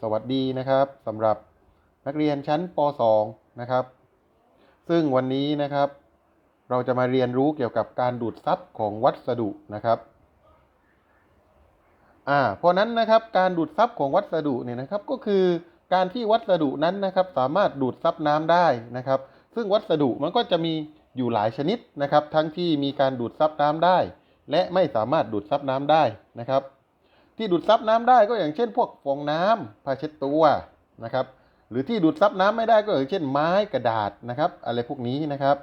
สวัสดีนะครับสำหรับนักเรียนชั้นป .2 นะครับ ซึ่งวันนี้นะครับ เราจะมาเรียนรู้เกี่ยวกับการดูดซับของวัสดุนะครับอ่าเพราะนั้นนะครับการดูดซับของวัสดุเนี่ยนะครับก็คือการที่วัสดุนั้นนะครับสามารถดูดซับน้ำได้นะครับ ซึ่งวัสดุมันก็จะมีอยู่หลายชนิดนะครับ ทั้งที่มีการดูดซับน้ำได้ และไม่สามารถดูดซับน้ำได้นะครับ ที่ดูดซับน้ำได้ก็อย่างเช่น พวกฟองน้ำผ้าเช็ดตัวนะครับ หรือที่ดูดซับน้ำไม่ได้ก็อย่างเช่นไม้กระดาษนะครับ อะไรพวกนี้นะครับ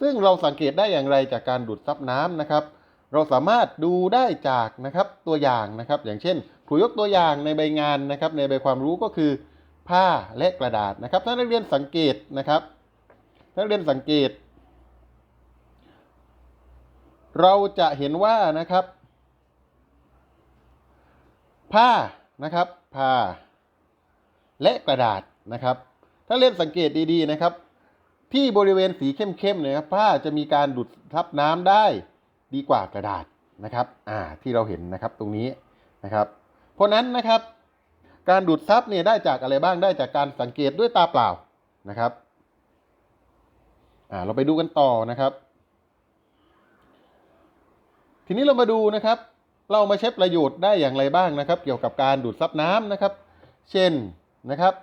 ซึ่งเราสังเกตได้อย่างไรจากการดูดซับน้ำนะครับ เราสามารถดูได้จากนะครับตัวอย่างนะครับ อย่างเช่นครูยกตัวอย่างในใบงานนะครับ ในใบความรู้ก็คือ ผ้าและกระดาษนะครับ ถ้านักเรียนสังเกตนะครับถ้านักเรียนสังเกต เราจะเห็นว่านะครับ ผ้านะครับผ้าและกระดาษนะครับ ถ้าเล่นสังเกตดีๆนะครับ ที่บริเวณสีเข้มๆเนี่ยผ้าจะมีการดูดซับน้ำได้ดีกว่ากระดาษนะครับอ่าที่เราเห็นนะครับตรงนี้นะครับ เพราะนั้นนะครับ การดูดซับเนี่ยได้จากอะไรบ้างได้จากการสังเกตด้วยตาเปล่านะครับอ่าเราไปดูกันต่อนะครับ ทีนี้เรามาดูนะครับ เรามาใช้ประโยชน์ได้อย่างไรบ้างนะครับ เกี่ยวกับการดูดซับน้ำนะครับ เช่นนะครับ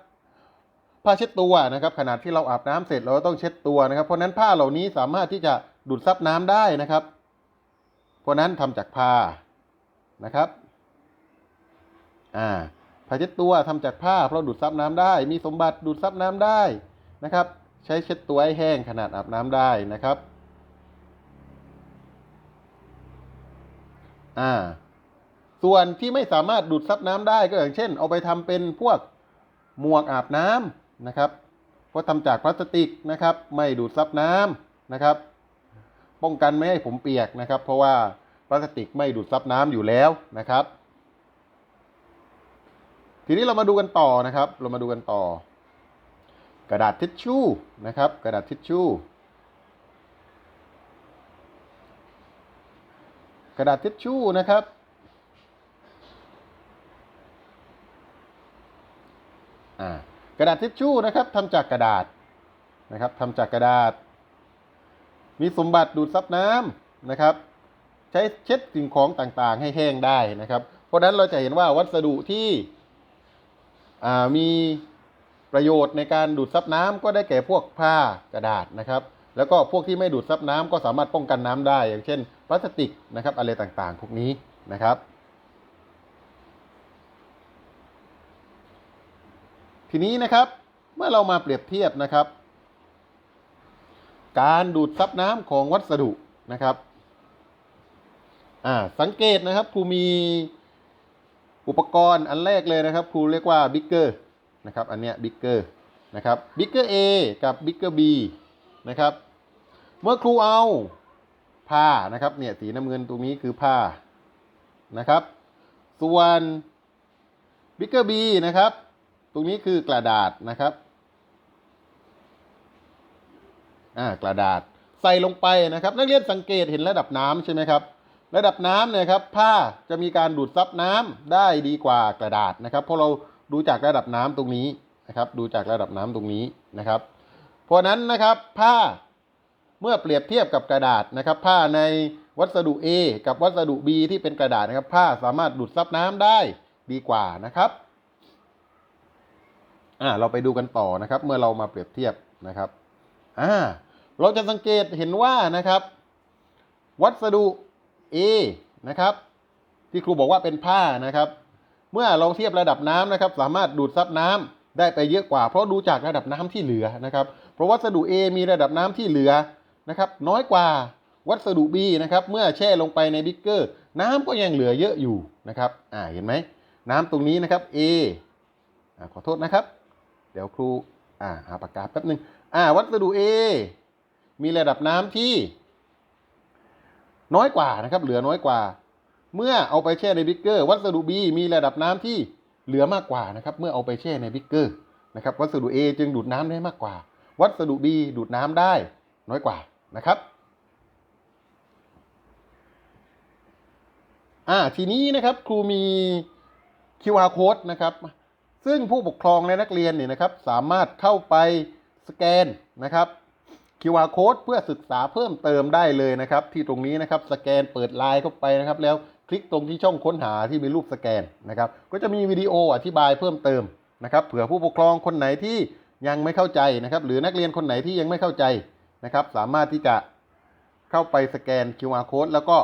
ผ้าเช็ดตัวนะครับขนาดที่เราอาบน้ำเสร็จเราต้องเช็ดตัวนะครับ เพราะนั้นผ้าเหล่านี้สามารถที่จะดูดซับน้ำได้นะครับ เพราะนั้นทำจากผ้านะครับอ่าผ้าเช็ดตัวทำจากผ้า เพราะดูดซับน้ำได้ มีสมบัติดูดซับน้ำได้นะครับ ใช้เช็ดตัวให้แห้งขนาดอาบน้ำได้นะครับ อ่า ส่วนที่ไม่สามารถดูดซับน้ำได้ก็อย่างเช่น เอาไปทำเป็นพวกหมวกอาบน้ำนะครับเพราะทำจากพลาสติกนะครับ ไม่ดูดซับน้ำนะครับ ป้องกันไม่ให้ผมเปียกนะครับ เพราะว่าพลาสติกไม่ดูดซับน้ำอยู่แล้วนะครับ ทีนี้เรามาดูกันต่อนะครับ เรามาดูกันต่อ กระดาษทิชชู่นะครับ กระดาษทิชชู่ กระดาษทิชชู่นะครับ กระดาษทิชชู่นะครับทำจากกระดาษนะครับทำจากกระดาษ มีสมบัติดูดซับน้ำนะครับ ใช้เช็ดสิ่งของต่างๆ ให้แห้งได้นะครับ เพราะนั้นเราจะเห็นว่าวัสดุที่มีประโยชน์ในการดูดซับน้ำก็ได้แก่พวกผ้ากระดาษนะครับ แล้วก็พวกที่ไม่ดูดซับน้ำก็สามารถป้องกันน้ำได้ อย่างเช่นพลาสติกนะครับอะไรต่างๆ พวกนี้นะครับ ทีนี้นะครับเมื่อเรามาเปรียบเทียบนะครับ การดูดซับน้ำของวัสดุนะครับอ่าสังเกตนะครับครูมีอุปกรณ์อันแรกเลยนะครับครูเรียกว่าบิ๊กเกอร์นะครับอันเนี้ยบิ๊กเกอร์นะครับบิ๊กเกอร์ A กับบิ๊กเกอร์ B นะครับ เมื่อครูเอาผ้านะครับเนี่ยสีน้ำเงินตรงนี้คือผ้านะครับ ส่วนบิ๊กเกอร์ B นะครับ ตรงนี้คือกระดาษนะครับอ่ากระดาษใส่ลงไปนะครับ นักเรียนสังเกตเห็นระดับน้ำใช่ไหมครับระดับน้ำเนี่ยครับผ้าจะมีการดูดซับน้ำได้ดีกว่ากระดาษนะครับ เพราะเราดูจากระดับน้ำตรงนี้นะครับ ดูจากระดับน้ำตรงนี้นะครับ เพราะนั้นนะครับผ้าเมื่อเปรียบเทียบกับกระดาษนะครับ ผ้าในวัสดุ A กับวัสดุ B ที่เป็นกระดาษนะครับ ผ้าสามารถดูดซับน้ำได้ดีกว่านะครับอ่าเราไปดูกันต่อนะครับ เมื่อเรามาเปรียบเทียบนะครับอ่าเราจะสังเกตเห็นว่านะครับ วัสดุ A นะครับ ที่ครูบอกว่าเป็นผ้านะครับ เมื่อเราเทียบระดับน้ำนะครับ สามารถดูดซับน้ำได้ไปเยอะกว่า เพราะดูจากระดับน้ำที่เหลือนะครับ ราะวัสดุ A มีระดับน้ำที่เหลือนะครับน้อยกว่าวัสดุ B นะครับเมื่อแช่ลงไปในบิ๊กเกอร์ น้ำก็ยังเหลือเยอะอยู่นะครับอ่าเห็นไหมน้ำตรงนี้นะครับ A อ่าขอโทษนะครับ เดี๋ยวครูอ่าหาปากกาแป๊บหนึ่งอ่าวัสดุ A มีระดับน้ำที่ น้อยกว่านะครับเหลือน้อยกว่า เมื่อเอาไปแช่ในบิ๊กเกอร์ วัสดุ B มีระดับน้ำที่เหลือมากกว่านะครับเมื่อเอาไปแช่ในบิ๊กเกอร์นะครับวัสดุ A จึงดูดน้ำได้มากกว่า วัสดุ B ดูดน้ำได้น้อยกว่านะครับอ่าทีนี้นะครับครูมี QR code นะครับ ซึ่งผู้ปกครองและนักเรียนเนี่ยนะครับ สามารถเข้าไปสแกนนะครับ QR code เพื่อศึกษาเพิ่มเติมได้เลยนะครับ ที่ตรงนี้นะครับสแกนเปิดไลน์เข้าไปนะครับ แล้วคลิกตรงที่ช่องค้นหาที่มีรูปสแกนนะครับ ก็จะมีวิดีโออธิบายเพิ่มเติมนะครับเผื่อผู้ปกครองคนไหนที่ ยังไม่เข้าใจนะครับ หรือนักเรียนคนไหนที่ยังไม่เข้าใจนะครับ สามารถที่จะเข้าไปสแกน QR code แล้วก็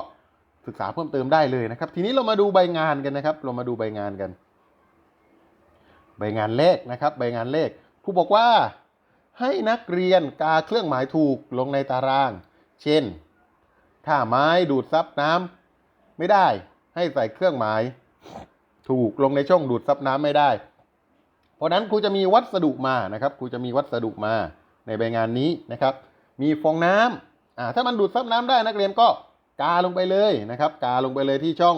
ศึกษาเพิ่มเติมได้เลยนะครับ ทีนี้เรามาดูใบงานกันนะครับ เรามาดูใบงานกัน ใบงานเลขนะครับ ใบงานเลขครูบอกว่าให้นักเรียนกาเครื่องหมายถูกลงในตาราง เช่น ถ้าไม้ดูดซับน้ำไม่ได้ ให้ใส่เครื่องหมาย ถูกลงในช่องดูดซับน้ำไม่ได้ เพราะนั้นครูจะมีวัสดุมานะครับครูจะมีวัสดุมาในใบงานนี้นะครับ มีฟองน้ำอ่าถ้ามันดูดซับน้ำได้นักเรียนก็กาลงไปเลยนะครับ กาลงไปเลยที่ช่อง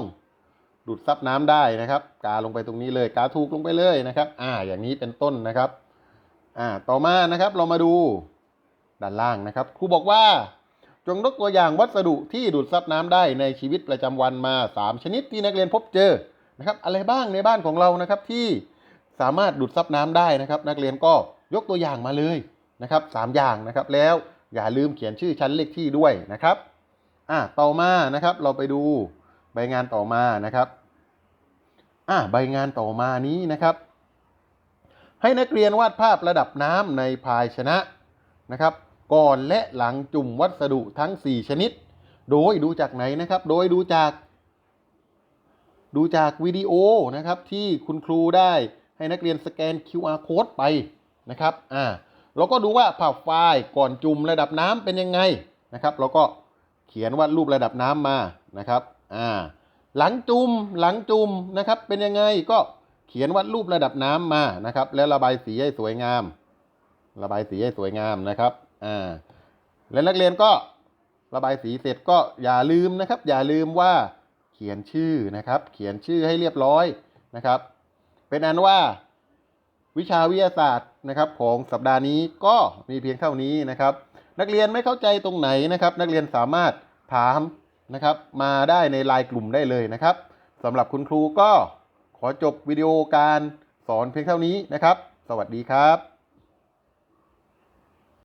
ดูดซับน้ำได้นะครับ กาลงไปตรงนี้เลย กาถูกลงไปเลยนะครับ อ่า อย่างนี้เป็นต้นนะครับอ่าต่อมานะครับเรามาดูด้านล่างนะครับ ครูบอกว่าจงยกตัวอย่างวัสดุที่ดูดซับน้ำได้ในชีวิตประจำวันมา 3 ชนิดที่นักเรียนพบเจอนะครับ อะไรบ้างในบ้านของเรานะครับที่ สามารถดูดซับน้ำได้นะครับ นักเรียนก็ยกตัวอย่างมาเลยนะครับสามอย่างนะครับ แล้วอย่าลืมเขียนชื่อชั้นเลขที่ด้วยนะครับอ่าต่อมานะครับเราไปดูใบงานต่อมานะครับอ่าใบงานต่อมานี้นะครับ ให้นักเรียนวาดภาพระดับน้ำในภาชนะนะครับ ก่อนและหลังจุ่มวัสดุทั้ง 4 ชนิด โดยดูจากไหนนะครับ โดยดูจาก ดูจากวิดีโอนะครับที่คุณครูได้ ให้นักเรียนสแกน QR code ไปนะครับอ่าเราก็ดูว่าภาพไฟล์ก่อนจุ่มระดับน้ำเป็นยังไงนะครับเราก็เขียนวาดรูประดับน้ำมานะครับอ่าหลังจุ่มหลังจุ่มนะครับเป็นยังไงก็เขียนวาดรูประดับน้ำมานะครับ แล้วระบายสีให้สวยงาม ระบายสีให้สวยงามนะครับอ่าและนักเรียนก็ระบายสีเสร็จก็อย่าลืมนะครับ อย่าลืมว่าเขียนชื่อนะครับ เขียนชื่อให้เรียบร้อยนะครับ เป็นอันว่าวิชาวิทยาศาสตร์นะครับของสัปดาห์นี้ก็มีเพียงเท่านี้นะครับ นักเรียนไม่เข้าใจตรงไหนนะครับ นักเรียนสามารถถามนะครับ มาได้ในไลน์กลุ่มได้เลยนะครับสำหรับคุณครูก็ขอจบวิดีโอการสอนเพียงเท่านี้นะครับ สวัสดีครับ